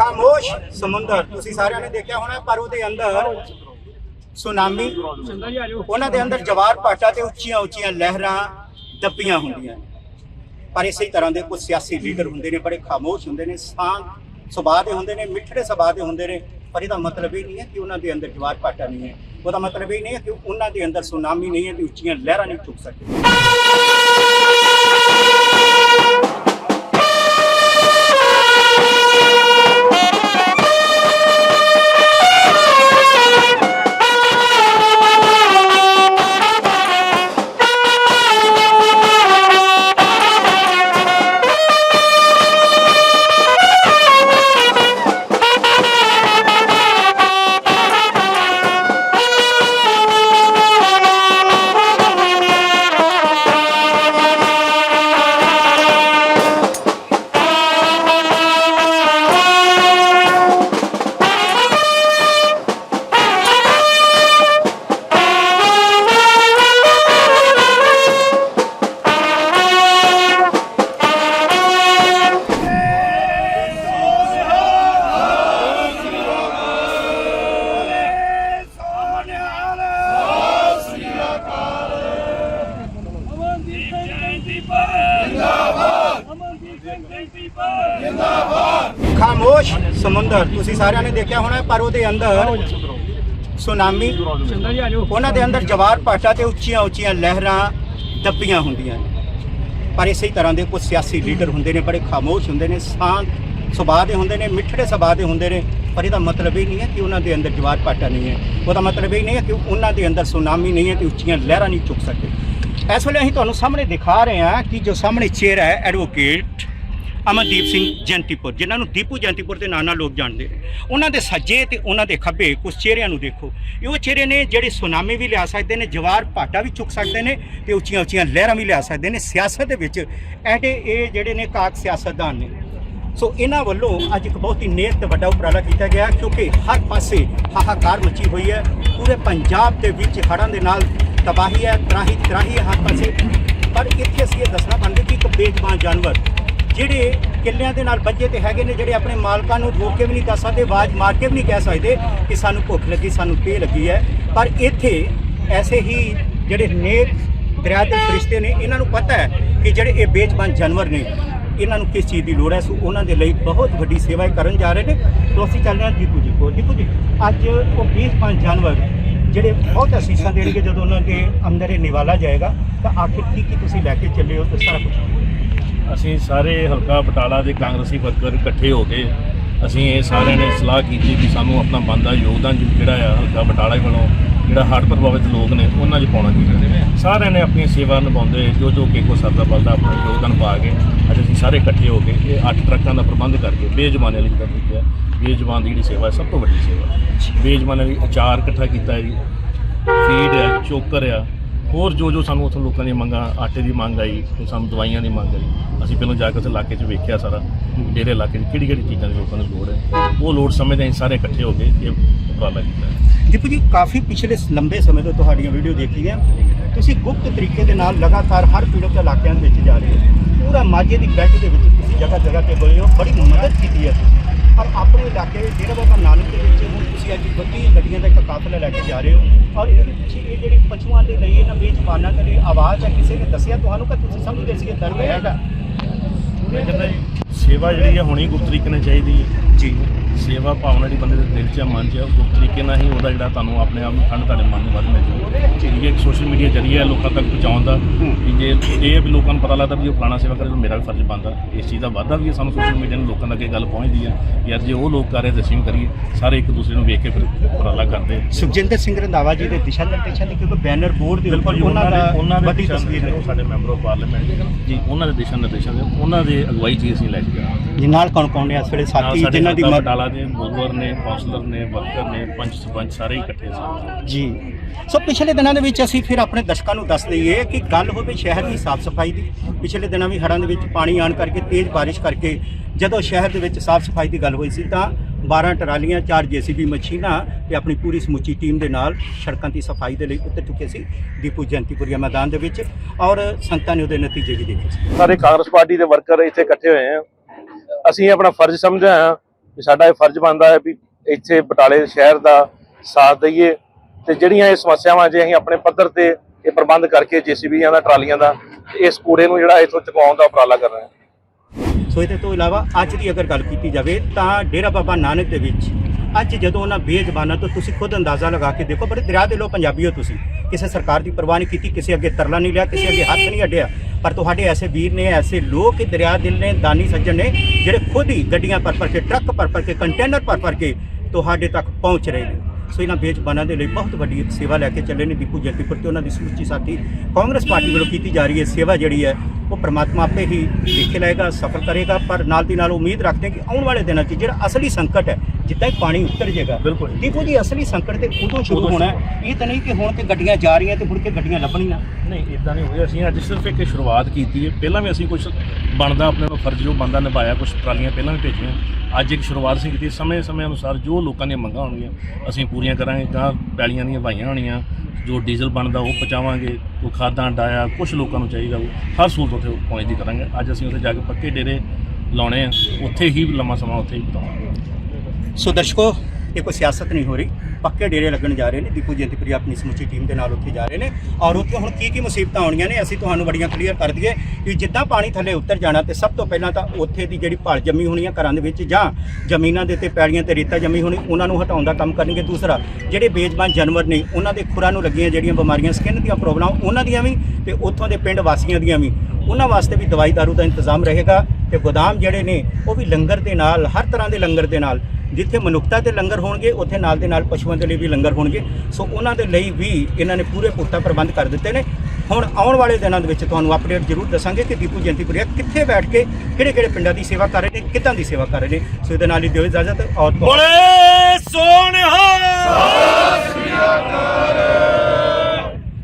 ਖਾਮੋਸ਼ ਸਮੁੰਦਰ, ਤੁਸੀਂ ਸਾਰਿਆਂ ਨੇ ਦੇਖਿਆ ਹੋਣਾ, ਪਰ ਉਹਦੇ ਅੰਦਰ ਸੁਨਾਮੀ, ਉਹਨਾਂ ਦੇ ਅੰਦਰ ਜਵਾਰ ਭਾਟਾ ਤੇ ਉੱਚੀਆਂ ਉੱਚੀਆਂ ਲਹਿਰਾਂ ਦੱਬੀਆਂ ਹੁੰਦੀਆਂ ਪਰ ਇਸੇ ਤਰ੍ਹਾਂ ਦੇ ਕੁਝ ਸਿਆਸੀ ਲੀਡਰ ਹੁੰਦੇ ਨੇ, ਬੜੇ ਖਾਮੋਸ਼ ਹੁੰਦੇ ਨੇ ਸ਼ਾਂਤ ਸੁਭਾਅ ਦੇ ਹੁੰਦੇ ਨੇ, ਮਿੱਠੜੇ ਸੁਭਾਅ ਦੇ ਹੁੰਦੇ ਨੇ, ਪਰ ਇਹਦਾ ਮਤਲਬ ਇਹ ਨਹੀਂ ਹੈ ਕਿ ਉਹਨਾਂ ਦੇ ਅੰਦਰ ਜਵਾਰ ਭਾਟਾ ਨਹੀਂ ਹੈ। ਉਹਦਾ ਮਤਲਬ ਇਹ ਨਹੀਂ ਹੈ ਕਿ ਉਹਨਾਂ ਦੇ ਅੰਦਰ ਸੁਨਾਮੀ ਨਹੀਂ ਹੈ ਤੇ ਉੱਚੀਆਂ ਲਹਿਰਾਂ ਨਹੀਂ ਚੁੱਕ ਸਕਦੇ। ਖਾਮੋਸ਼ ਸਮੁੰਦਰ ਤੁਸੀਂ ਸਾਰਿਆਂ ਨੇ ਦੇਖਿਆ ਹੋਣਾ ਪਰ ਉਹਦੇ ਅੰਦਰ ਸੁਨਾਮੀ। ਉਹਨਾਂ ਦੇ ਅੰਦਰ ਜਵਾਰ ਭਾਟਾ ਤੇ ਉੱਚੀਆਂ ਉੱਚੀਆਂ ਲਹਿਰਾਂ ਦੱਬੀਆਂ ਹੁੰਦੀਆਂ ਨੇ। ਪਰ ਇਸੇ ਤਰ੍ਹਾਂ ਦੇ ਕੁਝ ਸਿਆਸੀ ਲੀਡਰ ਹੁੰਦੇ ਨੇ ਬੜੇ ਖਾਮੋਸ਼ ਹੁੰਦੇ ਨੇ ਸ਼ਾਂਤ ਸੁਭਾਅ ਦੇ ਹੁੰਦੇ ਨੇ ਮਿੱਠੜੇ ਸੁਭਾਅ ਦੇ ਹੁੰਦੇ ਨੇ। ਪਰ ਇਹਦਾ ਮਤਲਬ ਇਹ ਨਹੀਂ ਹੈ ਕਿ ਉਹਨਾਂ ਦੇ ਅੰਦਰ ਜਵਾਰ ਭਾਟਾ ਨਹੀਂ ਹੈ। ਉਹਦਾ ਮਤਲਬ ਇਹ ਨਹੀਂ ਹੈ ਕਿ ਉਹਨਾਂ ਦੇ ਅੰਦਰ ਸੁਨਾਮੀ ਨਹੀਂ ਹੈ ਕਿ ਉੱਚੀਆਂ ਲਹਿਰਾਂ ਨਹੀਂ ਚੁੱਕ ਸਕਦੇ। ਇਸ ਵੇਲੇ ਅਸੀਂ ਤੁਹਾਨੂੰ ਸਾਹਮਣੇ ਦਿਖਾ ਰਹੇ ਹਾਂ ਕਿ ਜੋ ਸਾਹਮਣੇ ਚਿਹਰਾ ਹੈ ਐਡਵੋਕੇਟ ਅਮਨਦੀਪ ਸਿੰਘ ਜੰਤੀਪੁਰ, ਜਿਨ੍ਹਾਂ ਨੂੰ ਦੀਪੂ ਜੰਤੀਪੁਰ ਦੇ ਨਾਂ ਨਾਲ ਲੋਕ ਜਾਣਦੇ ਨੇ। ਉਹਨਾਂ ਦੇ ਸੱਜੇ ਤੇ ਉਹਨਾਂ ਦੇ ਖੱਬੇ ਕੁਝ ਚਿਹਰਿਆਂ ਨੂੰ ਦੇਖੋ। ਇਹ ਉਹ ਚਿਹਰੇ ਨੇ ਜਿਹੜੇ ਸੁਨਾਮੀ ਵੀ ਲਿਆ ਸਕਦੇ ਨੇ, ਜਵਾਰ ਭਾਟਾ ਵੀ ਚੁੱਕ ਸਕਦੇ ਨੇ ਤੇ ਉੱਚੀਆਂ ਉੱਚੀਆਂ ਲਹਿਰਾਂ ਵੀ ਲਿਆ ਸਕਦੇ ਨੇ। ਸਿਆਸਤ ਦੇ ਵਿੱਚ ਐਡੇ ਇਹ ਜਿਹੜੇ ਨੇ ਕਾਕ ਸਿਆਸਤਦਾਨ ਨੇ। ਸੋ ਇਹਨਾਂ ਵੱਲੋਂ ਅੱਜ ਇੱਕ ਬਹੁਤ ਹੀ ਨੇਕ ਤੇ ਵੱਡਾ ਉਪਰਾਲਾ ਕੀਤਾ ਗਿਆ, ਕਿਉਂਕਿ ਹਰ ਪਾਸੇ ਹਾਹਾਕਾਰ ਮਚੀ ਹੋਈ ਹੈ। ਪੂਰੇ ਪੰਜਾਬ ਦੇ ਵਿੱਚ ਹੜ੍ਹਾਂ ਦੇ ਨਾਲ ਤਬਾਹੀ ਹੈ ਤਰਾਹੀ ਤਰਾਹੀ ਹੈ ਹਰ ਪਾਸੇ। ਪਰ ਇੱਥੇ ਅਸੀਂ ਇਹ ਦੱਸਣਾ ਬਣਦਾ ਕਿ ਇੱਕ ਬੇਜ਼ਬਾਨ ਜਾਨਵਰ ਜਿਹੜੇ ਕਿੱਲਿਆਂ ਦੇ ਨਾਲ ਬੱਚੇ ਤੇ ਹੈਗੇ ਨੇ, ਜਿਹੜੇ ਆਪਣੇ ਮਾਲਕਾਂ ਨੂੰ ਰੋਕ ਕੇ ਵੀ ਨਹੀਂ ਦੱਸ ਸਕਦੇ, ਆਵਾਜ਼ ਮਾਰ ਕੇ ਵੀ ਨਹੀਂ ਕਹਿ ਸਕਦੇ ਕਿ ਸਾਨੂੰ ਭੁੱਖ ਲੱਗੀ, ਸਾਨੂੰ ਪੇ ਲੱਗੀ ਹੈ। ਪਰ ਇੱਥੇ ਐਸੇ ਹੀ ਜਿਹੜੇ ਨੇਕ ਦਰਿਆ ਦੇ ਫਰਿਸ਼ਤੇ ਨੇ, ਇਹਨਾਂ ਨੂੰ ਪਤਾ ਹੈ ਕਿ ਜਿਹੜੇ ਇਹ ਬੇਜ਼ਬਾਨ ਜਾਨਵਰ ਨੇ, ਇਹਨਾਂ ਨੂੰ ਕਿਸ ਚੀਜ਼ ਦੀ ਲੋੜ ਹੈ? ਸੋ ਉਹਨਾਂ ਦੇ ਲਈ ਬਹੁਤ ਵੱਡੀ ਸੇਵਾ ਕਰਨ ਜਾ ਰਹੇ ਨੇ। ਸੋ ਅਸੀਂ ਚੱਲ ਰਹੇ ਹਾਂ ਦੀਪੂ ਜੀ ਕੋਲ। ਦੀਪੂ ਜੀ, ਅੱਜ ਉਹ ਬੇਜ਼ਬਾਨ ਜਾਨਵਰ ਜਿਹੜੇ ਬਹੁਤ ਅਸੀਸਾਂ ਦੇਣਗੇ ਜਦੋਂ ਉਹਨਾਂ ਦੇ ਅੰਦਰ ਇਹ ਨਿਵਾਲਾ ਜਾਏਗਾ, ਤਾਂ ਆਖਿਰ ਕੀ ਕੀ ਤੁਸੀਂ ਲੈ ਕੇ ਚੱਲੇ ਹੋ? ਤੇ ਸਾਰਾ ਕੁਝ ਅਸੀਂ ਸਾਰੇ ਹਲਕਾ ਬਟਾਲਾ ਦੇ ਕਾਂਗਰਸੀ ਵਰਕਰ ਇਕੱਠੇ ਹੋ ਕੇ ਅਸੀਂ ਇਹ ਸਾਰਿਆਂ ਨੇ ਸਲਾਹ ਕੀਤੀ ਕਿ ਸਾਨੂੰ ਆਪਣਾ ਬਣਦਾ ਯੋਗਦਾਨ ਜਿਹੜਾ ਆ ਹਲਕਾ ਬਟਾਲਾ ਵੱਲੋਂ, ਜਿਹੜਾ ਹੜ੍ਹ ਪ੍ਰਭਾਵਿਤ ਲੋਕ ਨੇ, ਉਹਨਾਂ 'ਚ ਪਾਉਣਾ ਚਾਹੀਦਾ। ਸਾਰਿਆਂ ਨੇ ਆਪਣੀ ਸੇਵਾ ਨਿਭਾਉਂਦੇ ਜੋ ਜੋ ਕਿ ਕੋ ਸਰਦਾ ਬਲਦਾ ਆਪਣਾ ਯੋਗਦਾਨ ਪਾ ਕੇ ਅੱਜ ਅਸੀਂ ਸਾਰੇ ਇਕੱਠੇ ਹੋ ਕੇ ਇਹ ਅੱਠ ਟਰੱਕਾਂ ਦਾ ਪ੍ਰਬੰਧ ਕਰਕੇ ਬੇਜ਼ਮਾਨੇ ਵਾਲੀ ਜਿੱਦਾਂ ਤੁਸੀਂ ਕਿਹਾ ਬੇਜ਼ਬਾਨ ਦੀ ਜਿਹੜੀ ਸੇਵਾ ਸਭ ਤੋਂ ਵੱਡੀ ਸੇਵਾ। ਹੈ। ਬੇਜ਼ਬਾਨਾਂ ਲਈ ਅਚਾਰ ਇਕੱਠਾ ਕੀਤਾ ਜੀ। ਫੀਡ ਹੈ, ਚੋਕਰ ਆ ਹੋਰ ਜੋ ਜੋ ਸਾਨੂੰ ਉੱਥੋਂ ਲੋਕਾਂ ਦੀਆਂ ਮੰਗਾਂ, ਆਟੇ ਦੀ ਮੰਗ ਆਈ ਤੇ ਸਾਨੂੰ ਦਵਾਈਆਂ ਦੀ ਮੰਗ ਆਈ, ਅਸੀਂ ਪਹਿਲਾਂ ਜਾ ਕੇ ਉਸ ਇਲਾਕੇ 'ਚ ਵੇਖਿਆ ਸਾਰਾ, ਡੇਰੇ ਇਲਾਕੇ 'ਚ ਕਿਹੜੀ ਕਿਹੜੀ ਚੀਜ਼ਾਂ ਦੀ ਲੋਕਾਂ ਨੂੰ ਲੋੜ ਹੈ। ਉਹ ਲੋੜ ਸਮਝਦੇ ਅਸੀਂ ਸਾਰੇ ਇਕੱਠੇ ਹੋ ਕੇ ਇਹ ਉਪਰਾਲਾ ਕੀਤਾ ਦੀਪੂ ਜੀ, ਕਾਫੀ ਪਿਛਲੇ ਲੰਬੇ ਸਮੇਂ ਤੋਂ ਤੁਹਾਡੀਆਂ ਵੀਡੀਓ ਦੇਖੀ ਦੇਖੀਆਂ ਤੁਸੀਂ ਗੁਪਤ ਤਰੀਕੇ ਦੇ ਨਾਲ ਲਗਾਤਾਰ ਹਰ ਪੀੜਤ ਇਲਾਕਿਆਂ ਦੇ ਵਿੱਚ ਜਾ ਰਹੇ ਹੋ। ਪੂਰਾ ਮਾਝੇ ਦੀ ਬੈਲਟ ਦੇ ਵਿੱਚ ਤੁਸੀਂ ਜਗ੍ਹਾ ਜਗ੍ਹਾ ਤੇ ਗਏ ਹੋ। ਬੜੀ ਮਦਦ ਕੀਤੀ ਹੈ ਤੁਸੀਂ। ਔਰ ਆਪਣੇ ਇਲਾਕੇ ਡੇਰਾ ਬਾਬਾ ਨਾਨਕ ਦੇ ਵਿੱਚ ਤੁਸੀਂ ਅੱਜ ਬੱਤੀ ਗੱਡੀਆਂ ਦਾ ਇੱਕ ਕਾਫਲਾ ਲੈ ਕੇ ਜਾ ਰਹੇ ਹੋ। ਔਰ ਇਹਦੇ ਪਿੱਛੇ ਇਹ ਜਿਹੜੀ ਪਸ਼ੂਆਂ ਦੇ ਲਈ ਇਹਨਾਂ ਬੇਜ਼ਬਾਨਾਂ ਦੇ ਲਈ ਆਵਾਜ਼ ਹੈ ਕਿਸੇ ਨੇ ਦੱਸਿਆ ਤੁਹਾਨੂੰ ਕਿ ਤੁਸੀਂ ਸਮਝਦੇ ਸੀ ਇਹ ਦਰਦ ਹੈਗਾ? ਮੈਂ ਕਹਿੰਦਾ ਜੀ ਸੇਵਾ ਜਿਹੜੀ ਹੈ ਹੋਣੀ ਗੁਪਤ ਤਰੀਕੇ ਨਾਲ ਚਾਹੀਦੀ ਹੈ। ਜੀ। ਸੇਵਾ ਭਾਵਨਾ ਜਿਹੜੀ ਬੰਦੇ ਦੇ ਦਿਲ 'ਚ ਆ, ਮਨ 'ਚ ਆ, ਉਹ ਤਰੀਕੇ ਨਾਲ ਹੀ ਉਹਦਾ ਜਿਹੜਾ ਤੁਹਾਨੂੰ ਆਪਣੇ ਆਪ ਨੂੰ ਠੰਡ ਤੁਹਾਡੇ ਮਨ ਨੂੰ ਵੱਧ ਮਿਲ ਜਾਊਗੀ ਇਹ ਇੱਕ ਸੋਸ਼ਲ ਮੀਡੀਆ ਜਰੀਆ ਹੈ ਲੋਕਾਂ ਤੱਕ ਪਹੁੰਚਾਉਣ ਦਾ ਕਿ ਜੇ ਇਹ ਵੀ ਲੋਕਾਂ ਨੂੰ ਪਤਾ ਲੱਗਦਾ ਵੀ ਉਹ ਫਲਾਣਾ ਸੇਵਾ ਕਰੇ ਤਾਂ ਮੇਰਾ ਵੀ ਫਰਜ਼ ਬਣਦਾ। ਇਸ ਚੀਜ਼ ਦਾ ਵਾਧਾ ਵੀ ਹੈ ਸਾਨੂੰ ਸੋਸ਼ਲ ਮੀਡੀਆ ਨੂੰ ਲੋਕਾਂ ਤੱਕ ਇਹ ਗੱਲ ਪਹੁੰਚਦੀ ਕਿ ਯਾਰ ਜੇ ਉਹ ਲੋਕ ਕਰ ਰਹੇ ਤਾਂ ਅਸੀਂ ਵੀ ਕਰੀਏ। ਸਾਰੇ ਇੱਕ ਦੂਸਰੇ ਨੂੰ ਵੇਖ ਕੇ ਫਿਰ ਉਪਰਾਲਾ ਕਰਦੇ ਆ। ਸੁਖਜਿੰਦਰ ਸਿੰਘ ਰੰਧਾਵਾ ਜੀ ਦੇ ਦਿਸ਼ਾ ਨਿਰਦੇਸ਼ਾਂ ਦੀ ਕਿਉਂਕਿ ਬੈਨਰ ਬੋਰਡ ਦੇ ਉੱਪਰ ਉਹਨਾਂ ਦਾ ਉਹਨਾਂ ਦੇ ਵੱਡੀ ਤਸਵੀਰ ਸਾਡੇ ਮੈਂਬਰ ਆਫ ਪਾਰਲੀਮੈਂਟ ਜੀ ਉਹਨਾਂ ਦੇ ਦਿਸ਼ਾ ਨਿਰਦੇਸ਼ਾਂ ਦੇ ਉਹਨਾਂ ਦੇ ਅਗਵਾਈ 'ਚ ਹੀ ਅਸੀਂ ਲੈ ਕੇ ਹਾਂ ਜੀ ਨਾਲ ਕੌਣ ਕੌਣ ਨੇ? ਇਸ ਵੇਲੇ ਸਾਥੀ ਸਾਡੇ ਜਿਨ੍ਹਾਂ ਦੀ ਮਦਦ ਬਟਾਲਾ ਦੇ ਮੋਦਵਰ ਨੇ ਕਾਉਂਸਲਰ ਨੇ ਵਰਕਰ ਨੇ ਪੰਚ ਸਰਪੰਚ ਸਾਰੇ ਇਕੱਠੇ ਸੀ। ਜੀ। ਸੋ ਪਿਛਲੇ ਦਿਨਾਂ ਦੇ ਵਿੱਚ ਅਸੀਂ ਫਿਰ ਆਪਣੇ ਦਰਸ਼ਕਾਂ ਨੂੰ ਦੱਸ ਦਈਏ ਕਿ ਗੱਲ ਹੋਵੇ ਸ਼ਹਿਰ ਦੀ ਸਾਫ਼ ਸਫ਼ਾਈ ਦੀ ਪਿਛਲੇ ਦਿਨਾਂ ਵੀ ਹੜ੍ਹਾਂ ਦੇ ਵਿੱਚ ਪਾਣੀ ਆਣ ਕਰਕੇ ਤੇਜ਼ ਬਾਰਿਸ਼ ਕਰਕੇ ਜਦੋਂ ਸ਼ਹਿਰ ਦੇ ਵਿੱਚ ਸਾਫ਼ ਸਫ਼ਾਈ ਦੀ ਗੱਲ ਹੋਈ ਸੀ ਤਾਂ 12 ਟਰਾਲੀਆਂ ਚਾਰ ਜੀਸੀਬੀ ਮਸ਼ੀਨਾਂ ਤੇ ਆਪਣੀ ਪੂਰੀ ਸਮੁੱਚੀ ਟੀਮ ਦੇ ਨਾਲ ਸੜਕਾਂ ਦੀ ਸਫ਼ਾਈ ਦੇ ਲਈ ਉੱਤਰ ਚੁੱਕੇ ਸੀ ਦੀਪੂ ਜਯੰਤੀਪੁਰੀਆ ਮੈਦਾਨ ਦੇ ਵਿੱਚ ਔਰ ਸੰਗਤਾਂ ਨੇ ਉਹਦੇ ਨਤੀਜੇ ਵੀ ਦੇਖੇ ਸੀ। ਸਾਰੇ ਕਾਂਗਰਸ ਪਾਰਟੀ ਦੇ ਵਰਕਰ ਇੱਥੇ ਇਕੱਠੇ ਹੋਏ ਆ। ਅਸੀਂ ਆਪਣਾ ਫਰਜ਼ ਸਮਝਿਆ ਆ ਕਿ ਸਾਡਾ ਇਹ ਫਰਜ਼ ਬਣਦਾ ਹੈ ਵੀ ਇੱਥੇ ਬਟਾਲੇ ਸ਼ਹਿਰ ਦਾ ਸਾਥ ਦਈਏ ਤੇ ਜਿਹੜੀਆਂ ਇਹ ਸਮੱਸਿਆਵਾਂ ਜੇ ਅਸੀਂ ਆਪਣੇ ਪੱਧਰ ਤੇ ਇਹ ਪ੍ਰਬੰਧ ਕਰਕੇ ਜੀਸੀਬੀਆਂ ਦਾ, ਟਰਾਲੀਆਂ ਦਾ ਇਸ ਕੂੜੇ ਨੂੰ ਜਿਹੜਾ ਇੱਥੋਂ ਚੁਕਵਾਉਣ ਦਾ ਉਪਰਾਲਾ ਕਰ ਰਹੇ ਹਾਂ। ਸੋ ਇਹਦੇ ਤੋਂ ਇਲਾਵਾ ਅੱਜ ਦੀ ਅਗਰ ਗੱਲ ਕੀਤੀ ਜਾਵੇ ਤਾਂ ਡੇਰਾ ਬਾਬਾ ਨਾਨਕ ਦੇ ਵਿੱਚ ਅੱਜ ਜਦੋਂ ਉਹਨਾਂ ਬੇਜ਼ਬਾਨਾਂ ਤੋਂ ਤੁਸੀਂ ਖੁਦ ਅੰਦਾਜ਼ਾ ਲਗਾ ਕੇ ਦੇਖੋ, ਬੜੇ ਦਰਿਆ ਦੇ ਲੋ ਪੰਜਾਬੀ ਹੋ ਤੁਸੀਂ। ਕਿਸੇ ਸਰਕਾਰ ਦੀ ਪਰਵਾਹ ਨਹੀਂ ਕੀਤੀ, ਕਿਸੇ ਅੱਗੇ ਤਰਲਾ ਨਹੀਂ ਲਿਆ, ਕਿਸੇ ਅੱਗੇ ਹੱਥ ਨਹੀਂ ਅੱਡਿਆ। ਪਰ ਤੁਹਾਡੇ ਐਸੇ ਵੀਰ ਨੇ, ਐਸੇ ਲੋਕ ਇਹ ਦਰਿਆ ਦਿਲ ਨੇ, ਦਾਨੀ ਸੱਜਣ ਨੇ, ਜਿਹੜੇ ਖੁਦ ਹੀ ਗੱਡੀਆਂ ਪਰ ਪਰ ਕੇ, ਟਰੱਕ ਪਰ ਪਰ ਕੇ, ਕੰਟੇਨਰ ਪਰ ਪਰ ਕੇ ਤੁਹਾਡੇ ਤੱਕ ਪਹੁੰਚ ਰਹੇ ਨੇ। ਸੋ ਇਹਨਾਂ ਬੇਜ਼ਬਾਨਾਂ ਦੇ ਲਈ ਬਹੁਤ ਵੱਡੀ ਸੇਵਾ ਲੈ ਕੇ ਚੱਲੇ ਨੇ ਦੀਪੂ ਜੈਤੀਪੁਰ ਤੇ ਉਹਨਾਂ ਦੀ ਸਮੁੱਚੀ ਸਾਥੀ। ਕਾਂਗਰਸ ਪਾਰਟੀ ਵੱਲੋਂ ਕੀਤੀ ਜਾ ਰਹੀ ਹੈ ਸੇਵਾ ਜਿਹੜੀ ਹੈ, ਉਹ ਪ੍ਰਮਾਤਮਾ ਆਪੇ ਹੀ ਦੇਖੇ ਲਏਗਾ, ਸਫਲ ਕਰੇਗਾ, ਪਰ ਨਾਲ ਦੀ ਨਾਲ ਉਮੀਦ ਰੱਖਦੇ ਕਿ ਆਉਣ ਵਾਲੇ ਦਿਨਾਂ 'ਚ ਜਿਹੜਾ ਅਸਲੀ ਸੰਕਟ ਹੈ ਜਿੱਦਾਂ ਹੀ ਪਾਣੀ ਉਤਰ ਜਾਏਗਾ ਬਿਲਕੁਲ। ਦੀਪੂ ਜੀ ਅਸਲੀ ਸੰਕਟ ਤੇ ਉਦੋਂ ਸ਼ੁਰੂ ਉਦੋਂ ਹੋਣਾ ਹੈ। ਇਹ ਤਾਂ ਨਹੀਂ ਕਿ ਹੁਣ ਤੇ ਗੱਡੀਆਂ ਜਾ ਰਹੀਆਂ ਤੇ ਮੁੜ ਕੇ ਗੱਡੀਆਂ ਲੱਭਣੀਆਂ ਨਹੀਂ ਇਦਾਂ ਨਹੀਂ ਹੋਇਆ। ਅਸੀਂ ਅੱਜ ਸਿਰਫ ਇੱਕ ਸ਼ੁਰੂਆਤ ਕੀਤੀ ਹੈ। ਪਹਿਲਾਂ ਵੀ ਅਸੀਂ ਕੁਝ ਬਣਦਾ ਆਪਣੇ ਨੂੰ ਫਰਜ਼ ਜੋ ਬੰਦਾ ਨਿਭਾਇਆ ਕੁਝ ਟਰਾਲੀਆਂ ਪਹਿਲਾਂ ਵੀ ਭੇਜੀਆਂ। ਅੱਜ ਇੱਕ ਸ਼ੁਰੂਆਤ ਅਸੀਂ ਕੀਤੀ। ਸਮੇਂ ਸਮੇਂ ਅਨੁਸਾਰ ਜੋ ਲੋਕਾਂ ਦੀਆਂ ਮੰਗਾਂ ਹੋਣਗੀਆਂ ਅਸੀਂ ਪੂਰੀਆਂ ਕਰਾਂਗੇ। ਗਾਂ ਪੈਲੀਆਂ ਦੀਆਂ ਵਾਈਆਂ ਹੋਣੀਆਂ ਜੋ ਡੀਜ਼ਲ ਬਣਦਾ ਉਹ ਪਹੁੰਚਾਵਾਂਗੇ। ਕੋਈ ਖਾਦਾਂ ਡਾਇਆ ਕੁਝ ਲੋਕਾਂ ਨੂੰ ਚਾਹੀਦਾ ਉਹ ਹਰ ਸਹੂਲਤ ਉੱਥੇ ਪਹੁੰਚਦੀ ਕਰਾਂਗੇ। ਅੱਜ ਅਸੀਂ ਉੱਥੇ ਜਾ ਕੇ ਪੱਕੇ ਡੇਰੇ ਲਾਉਣੇ ਆ। ਉੱਥੇ ਹੀ ਲੰਮਾ ਸਮਾਂ ਉੱਥੇ ਹੀ ਬਿਤਾਵਾਂਗੇ। ਸੋ ਦਰਸ਼ਕੋ, ਇਹ ਕੋਈ ਸਿਆਸਤ ਨਹੀਂ ਹੋ ਰਹੀ। ਪੱਕੇ ਡੇਰੇ ਲੱਗਣ ਜਾ ਰਹੇ ਨੇ। ਦੀਪੂ ਜੈਤੀਪੁਰੀ ਆਪਣੀ ਸਮੁੱਚੀ ਟੀਮ ਦੇ ਨਾਲ ਉੱਥੇ ਜਾ ਰਹੇ ਨੇ। ਔਰ ਉੱਥੇ ਹੁਣ ਕੀ ਕੀ ਮੁਸੀਬਤਾਂ ਆਉਣੀਆਂ ਨੇ, ਅਸੀਂ ਤੁਹਾਨੂੰ ਬੜੀਆਂ ਕਲੀਅਰ ਕਰ ਦਈਏ ਕਿ ਜਿੱਦਾਂ ਪਾਣੀ ਥੱਲੇ ਉੱਤਰ ਜਾਣਾ ਤੇ ਸਭ ਤੋਂ ਪਹਿਲਾਂ ਤਾਂ ਉੱਥੇ ਦੀ ਜਿਹੜੀ ਭਲ ਜੰਮੀ ਹੋਣੀ ਆ ਘਰਾਂ ਦੇ ਵਿੱਚ ਜਾਂ ਜ਼ਮੀਨਾਂ ਦੇ ਉੱਤੇ ਪੈੜੀਆਂ ਤੇ ਰੇਤਾ ਜੰਮੀ ਹੋਣੀ, ਉਹਨਾਂ ਨੂੰ ਹਟਾਉਣ ਦਾ ਕੰਮ ਕਰਨਗੇ। ਦੂਸਰਾ, ਜਿਹੜੇ ਬੇਜ਼ਬਾਨ ਜਾਨਵਰ ਨੇ, ਉਹਨਾਂ ਦੇ ਖੁਰਾਂ ਨੂੰ ਲੱਗੀਆਂ ਜਿਹੜੀਆਂ ਬਿਮਾਰੀਆਂ ਸਕਿਨ ਦੀਆਂ ਪ੍ਰੋਬਲਮਾਂ, ਉਹਨਾਂ ਦੀਆਂ ਵੀ ਤੇ ਉੱਥੋਂ ਦੇ ਪਿੰਡ ਵਾਸੀਆਂ ਦੀਆਂ ਵੀ। ਉਹਨਾਂ ਵਾਸਤੇ ਵੀ ਦਵਾਈ ਦਾਰੂ ਦਾ ਇੰਤਜ਼ਾਮ ਰਹੇਗਾ ਤੇ ਗੋਦਾਮ ਜਿਹੜੇ ਨੇ, ਉਹ ਵੀ ਲੰਗਰ ਦੇ ਨਾਲ, ਹਰ ਤਰ੍ਹਾਂ ਦੇ ਲੰਗਰ ਦੇ ਨਾਲ ਜਿੱਥੇ ਮਨੁੱਖਤਾ ਦੇ ਲੰਗਰ ਹੋਣਗੇ ਉੱਥੇ ਨਾਲ ਦੇ ਨਾਲ ਪਸ਼ੂਆਂ ਦੇ ਲਈ ਵੀ ਲੰਗਰ ਹੋਣਗੇ। ਸੋ ਉਹਨਾਂ ਦੇ ਲਈ ਵੀ ਇਹਨਾਂ ਨੇ ਪੂਰੇ ਪੁਖਤਾ ਪ੍ਰਬੰਧ ਕਰ ਦਿੱਤੇ ਨੇ। ਹੁਣ ਆਉਣ ਵਾਲੇ ਦਿਨਾਂ ਦੇ ਵਿੱਚ ਤੁਹਾਨੂੰ ਅਪਡੇਟ ਜ਼ਰੂਰ ਦੱਸਾਂਗੇ ਕਿ ਦੀਪੂ ਜਯੰਤੀ ਪ੍ਰਿਆ ਕਿੱਥੇ ਬੈਠ ਕੇ ਕਿਹੜੇ ਕਿਹੜੇ ਪਿੰਡਾਂ ਦੀ ਸੇਵਾ ਕਰ ਰਹੇ ਨੇ ਕਿੱਦਾਂ ਦੀ ਸੇਵਾ ਕਰ ਰਹੇ ਨੇ। ਸੋ ਇਹਦੇ ਨਾਲ ਹੀ ਦਿਓ ਇਜਾਜ਼ਤ ਔਰ ਬੋਲੇ ਸੋਹਣਿਆ।